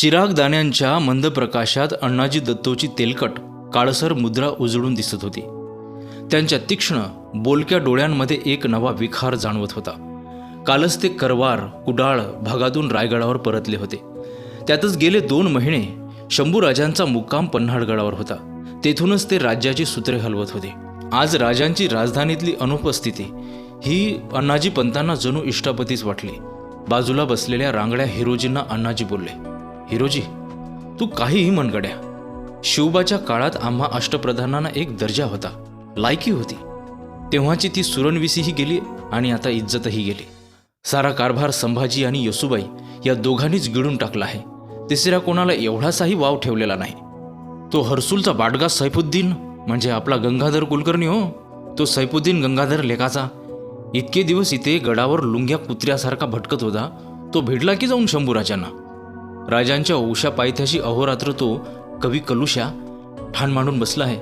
चिराग दाण्यांच्या मंद प्रकाशात अण्णाजी दत्तोची तेलकट काळसर मुद्रा उजळून दिसत होती. त्यांच्या तीक्ष्ण बोलक्या डोळ्यांमध्ये एक नवा विखार जाणवत होता. कालच ते करवार कुडाळ भागातून रायगडावर परतले होते. त्यातच गेले दोन महिने शंभूराजांचा मुक्काम पन्हाळगडावर होता. तेथूनच ते राज्याची सूत्रे हलवत होते. आज राजांची राजधानीतली अनुपस्थिती ही अण्णाजी पंतांना जणू इष्टापतीच वाटली. बाजूला बसलेल्या रांगड्या हिरोजींना अण्णाजी बोलले हिरोजी तू काहीही मनगड्या शिवबाच्या काळात आम्हा अष्टप्रधानांना एक दर्जा होता लायकी होती. तेव्हाची ती सुरणविसीही गेली आणि आता इज्जतही गेली. सारा कारभार संभाजी आणि यसुबाई या दोघांनीच गिळून टाकला आहे. तिसऱ्या कोणाला एवढासाही वाव ठेवलेला नाही. तो हर्सूलचा बाडगा सैफुद्दीन म्हणजे आपला गंगाधर कुलकर्णी हो. तो सैफुद्दीन गंगाधर लेखाचा इतके दिवस इथे गडावर लुंग्या कुत्र्यासारखा भटकत होता. तो भेटला की जाऊन शंभूराजांना? राजांच्या उषा पायथ्याशी अहोरात्र तो कवी कलुषा ठाण मांडून बसला आहे.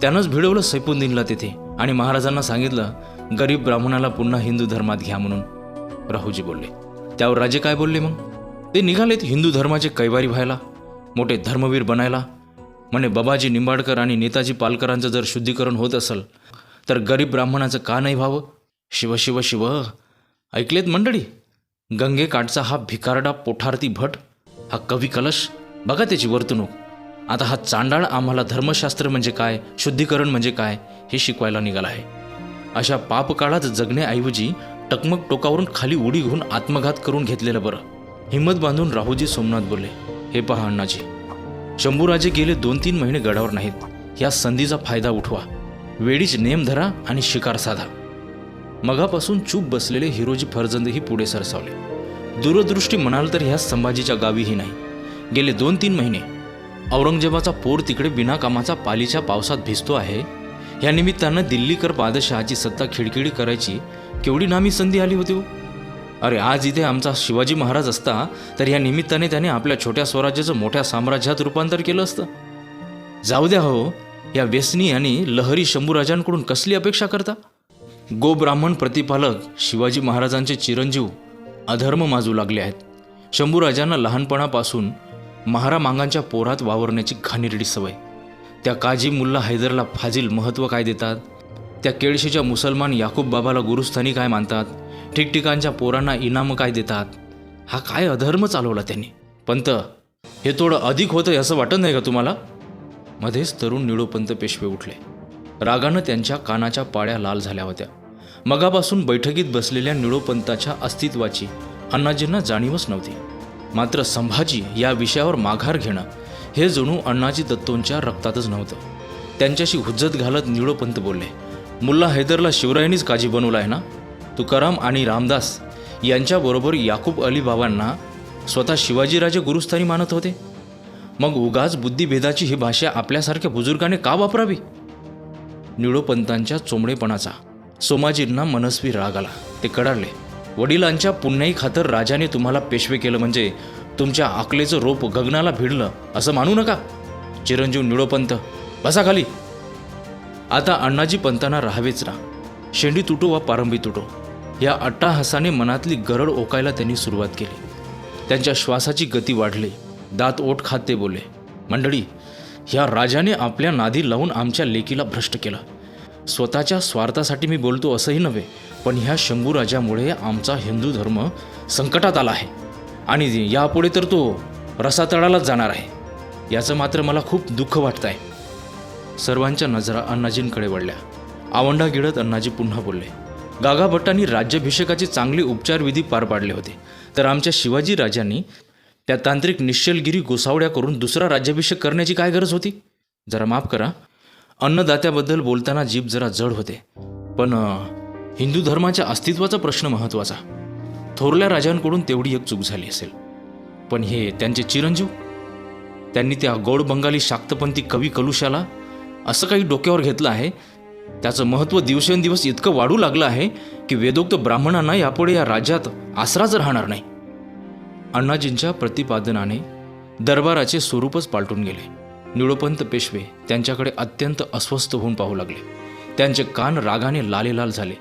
त्यानंच भिडवलं सैफुद्दीनला तेथे आणि महाराजांना सांगितलं गरीब ब्राह्मणाला पुन्हा हिंदू धर्मात घ्या म्हणून. राहूजी बोलले त्यावर राजे काय बोलले मग? ते निघालेत हिंदू धर्माचे कैवारी व्हायला मोठे धर्मवीर बनायला. म्हणे बाबाजी निंबाडकर आणि नेताजी पालकरांचं जर शुद्धीकरण होत असेल तर गरीब ब्राह्मणाचं का नाही व्हावं? शिव शिव शिव. ऐकलेत मंडळी? गंगेकाठचा हा भिकारडा पोठारती भट हा कवी कलश बघा त्याची वर्तणूक. आता हा चांडाळ आम्हाला धर्मशास्त्र म्हणजे काय शुद्धीकरण म्हणजे काय हे शिकवायला निघाला आहे. अशा पापकाळात जगण्याऐवजी टकमक टोकावरून खाली उडी घेऊन आत्मघात करून घेतलेलं बरं. हिंमत बांधून राहूजी सोमनाथ बोलले हे पहा अण्णाजी शंभूराजे गेले दोन तीन महिने गडावर नाहीत. या संधीचा फायदा उठवा. वेळीच नेम धरा आणि शिकार साधा. मगापासून चूप बसलेले हिरोजी फरजंदही पुढे सरसावले. दूरदृष्टी म्हणाल तर ह्या संभाजीच्या गावीही नाही. गेले दोन तीन महिने औरंगजेबाचा पोर तिकडे बिनाकामाचा पालीच्या पावसात भिजतो आहे. या निमित्तानं दिल्लीकर बादशहाची सत्ता खिडखिडी करायची केवढी नामी संधी आली होती हो? अरे आज इथे आमचा शिवाजी महाराज असता तर या निमित्ताने त्याने आपल्या छोट्या स्वराज्याचं मोठ्या साम्राज्यात रूपांतर केलं असतं. जाऊ द्या हो या व्यसनी आणि लहरी शंभूराजांकडून कसली अपेक्षा करता? गो ब्राह्मण प्रतिपालक शिवाजी महाराजांचे चिरंजीव अधर्म माजू लागले आहेत. शंभूराजांना लहानपणापासून महारा मांगांच्या पोरात वावरण्याची घाणेरडी सवय. त्या काजी मुल्ला हैदरला फाजील महत्त्व काय देतात? त्या केळशीच्या मुसलमान याकूब बाबाला गुरुस्थानी काय मानतात? ठिकठिकाणच्या पोरांना इनामं काय देतात? हा काय अधर्म चालवला त्यांनी? पंत हे थोडं अधिक होतं असं वाटत नाही का तुम्हाला? मध्येच तरुण निळोपंत पेशवे उठले. रागानं त्यांच्या कानाच्या पाड्या लाल झाल्या होत्या. मगापासून बैठकीत बसलेल्या निळोपंताच्या अस्तित्वाची अण्णाजींना जाणीवच नव्हती. मात्र संभाजी या विषयावर माघार घेणं हे जणू अण्णाजी दत्तोंच्या रक्तातच नव्हतं. त्यांच्याशी हुज्जत घालत निळोपंत बोलले मुल्ला हैदरला शिवरायांनीच काजी बनवला आहे ना? तुकाराम आणि रामदास यांच्याबरोबर याकूब अली बाबांना स्वतः शिवाजीराजे गुरुस्थानी मानत होते? मग उगाच बुद्धिभेदाची ही भाषा आपल्यासारख्या बुजुर्गाने का वापरावी? निळोपंतांच्या चोंबडेपणाचा सोमाजींना मनस्वी राग आला. ते कडाडले वडिलांच्या पुण्याई खातर राजाने तुम्हाला पेशवे केलं म्हणजे तुमच्या आकलेचं रोप गगनाला भिडलं असं मानू नका. चिरंजीव निळोपंत बसा खाली. आता अण्णाजी पंतांना राहावेच ना. शेंडी तुटो वा पारंबी तुटो. या अट्टाहासाने मनातली गरड ओकायला त्यांनी सुरुवात केली. त्यांच्या श्वासाची गती वाढली. दात ओठ खात ते बोले मंडळी ह्या राजाने आपल्या नादी लावून आमच्या लेकीला भ्रष्ट केलं. स्वतःच्या स्वार्थासाठी मी बोलतो असंही नव्हे पण ह्या शंभू राजामुळे आमचा हिंदू धर्म संकटात आला आहे. आणि यापुढे तर तो रसातळालाच जाणार आहे. याचं मात्र मला खूप दुःख वाटत आहे सर्वांच्या नजरा अण्णाजींकडे वळल्या. आवंडा गिळत अण्णाजी पुन्हा बोलले गागाभट्टांनी राज्याभिषेकाची राज्याभिषेकाचे चांगले उपचारविधी पार पाडले होते. तर आमच्या शिवाजी राजांनी त्या तांत्रिक निश्चलगिरी गोसावड्या करून दुसरा राज्याभिषेक करण्याची काय गरज होती? जरा माफ करा. अन्नदात्याबद्दल बोलताना जीभ जरा जड होते. पण हिंदू धर्माच्या अस्तित्वाचा प्रश्न महत्त्वाचा. थोरल्या राजांकडून तेवढी एक चूक झाली असेल. पण हे त्यांचे चिरंजीव? त्यांनी त्या गौड बंगाली शाक्तपंथी कवी कलुषाला असं काही डोक्यावर घेतलं आहे? त्याचं महत्त्व दिवसेंदिवस इतकं वाढू लागलं आहे की वेदोक्त ब्राह्मणांना यापुढे या राज्यात आसराच राहणार नाही अण्णाजींच्या प्रतिपादनाने दरबाराचे स्वरूपच पालटून गेले. निळोपंत पेशवे त्यांच्याकडे अत्यंत अस्वस्थ होऊन पाहू लागले. त्यांचे कान रागाने लालेलाल झाले.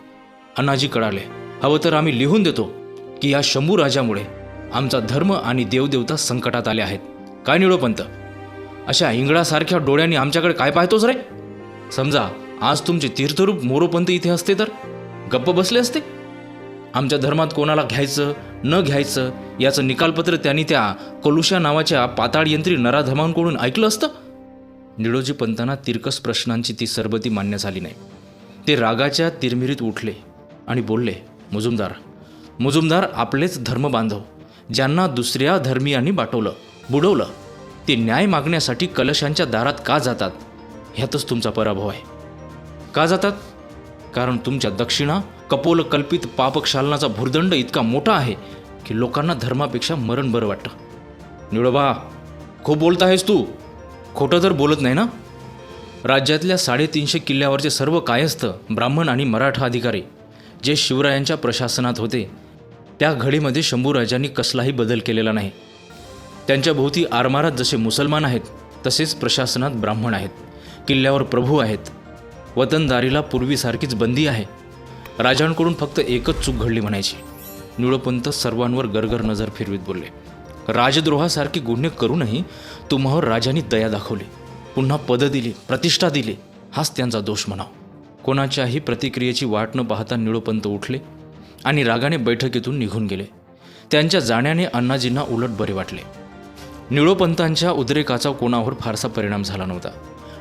अण्णाजी कळाले हवं तर आम्ही लिहून देतो की या शंभू राजामुळे आमचा धर्म आणि देवदेवता संकटात आले आहेत. काय निळोपंत? अशा इंगळासारख्या डोळ्यांनी आमच्याकडे काय पाहतोस रे? समजा आज तुमचे तीर्थरूप मोरोपंत इथे असते तर? गप्प बसले असते? आमच्या धर्मात कोणाला घ्यायचं न घ्यायचं याचं निकालपत्र त्यांनी त्या कलुषा नावाच्या पाताळयंत्री नराधमांकडून ऐकलं असतं? निळोजी पंतांना तिरकस प्रश्नांची ती सरबती मान्य झाली नाही. ते रागाच्या तिरमिरीत उठले आणि बोलले मुजुमदार मुजुमदार आपलेच धर्म बांधव ज्यांना दुसऱ्या धर्मियांनी बाटवलं बुडवलं ते न्याय मागण्यासाठी कलशांच्या दारात का जातात? ह्यातच तुमचा पराभव आहे. का जातात? कारण तुमच्या दक्षिणा कपोलकल्पित पापक्षालनाचा भुर्दंड इतका मोठा आहे की लोकांना धर्मापेक्षा मरण बरं वाटतं. निळोबा खूप बोलत आहेस तू. खोटं तर बोलत नाही ना? राज्यातल्या साडेतीनशे किल्ल्यावरचे सर्व कायस्थ ब्राह्मण आणि मराठा अधिकारी जे शिवरायांच्या प्रशासनात होते त्या घडीमध्ये शंभूराजांनी कसलाही बदल केलेला नाही. त्यांच्या भोवती आरमारात जसे मुसलमान आहेत तसेच प्रशासनात ब्राह्मण आहेत. किल्ल्यावर प्रभू आहेत. वतनदारीला पूर्वीसारखीच बंदी आहे. राजांकडून फक्त एकच चूक घडली म्हणायची. निळोपंत सर्वांवर गरगर नजर फिरवीत बोलले. राजद्रोहासारखे गुन्हे करूनही तुम्हावर राजांनी दया दाखवली. पुन्हा पदं दिली प्रतिष्ठा दिली हाच त्यांचा दोष म्हणाव. कोणाच्याही प्रतिक्रियेची वाट न पाहता निळोपंत उठले आणि रागाने बैठकीतून निघून गेले. त्यांच्या जाण्याने अण्णाजींना उलट बरे वाटले. निळोपंतांच्या उद्रेकाचा कोणावर फारसा परिणाम झाला नव्हता.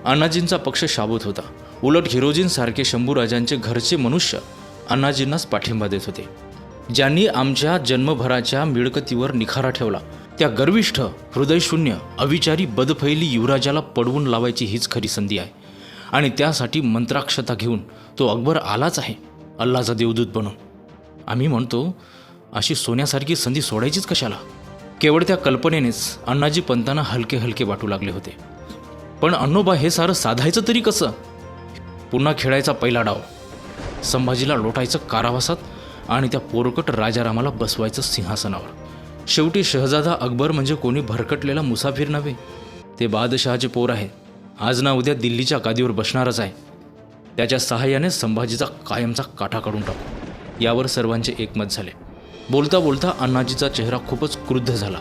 अण्णाजींचा पक्ष शाबूत होता. उलट हिरोजींसारखे शंभूराजांचे घरचे मनुष्य अण्णाजींनाच पाठिंबा देत होते. ज्यांनी आमच्या जन्मभराच्या मिळकतीवर निखारा ठेवला. त्या गर्विष्ठ हृदयशून्य अविचारी बदफैली युवराजाला पडवून लावायची हीच खरी संधी आहे. आणि त्यासाठी मंत्राक्षता घेऊन तो अकबर आलाच आहे. अल्लाचा देवदूत बनून. आम्ही म्हणतो अशी सोन्यासारखी संधी सोडायचीच कशाला? केवळ त्या कल्पनेनेच अण्णाजी पंतांना हलके हलके वाटू लागले होते. पण अण्णोबा हे सारं साधायचं तरी कसं? पुन्हा खेळायचा पहिला डाव. संभाजीला लोटायचं कारावासात आणि त्या पोरकट राजारामाला बसवायचं सिंहासनावर. शेवटी शहजादा अकबर म्हणजे कोणी भरकटलेला मुसाफिर नव्हे. ते बादशहाचे पोर आहे आज ना उद्या दिल्लीच्या गादीवर बसणारच आहे. त्याच्या सहाय्याने संभाजीचा कायमचा काठा काढून टाकू. यावर सर्वांचे एकमत झाले. बोलता बोलता अण्णाजीचा चेहरा खूपच क्रुद्ध झाला.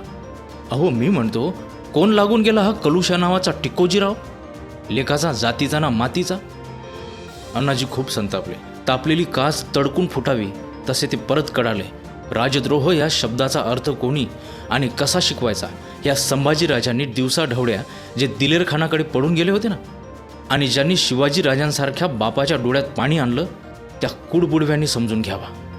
अहो मी म्हणतो कोण लागून गेला हा कलुषा नावाचा टिक्कोजीराव लेखाचा जातीचा ना मातीचा? अण्णाजी खूप संतापले. तापलेली कास तडकून फुटावी. तसे ते परत कळाले. राजद्रोह या शब्दाचा अर्थ कोणी आणि कसा शिकवायचा? या संभाजीराजांनी दिवसा ढवळ्या जे दिलेरखानाकडे पडून गेले होते ना? आणि ज्यांनी शिवाजी राजांसारख्या बापाच्या डोळ्यात पाणी आणलं त्या कुडबुडव्यांनी समजून घ्यावा.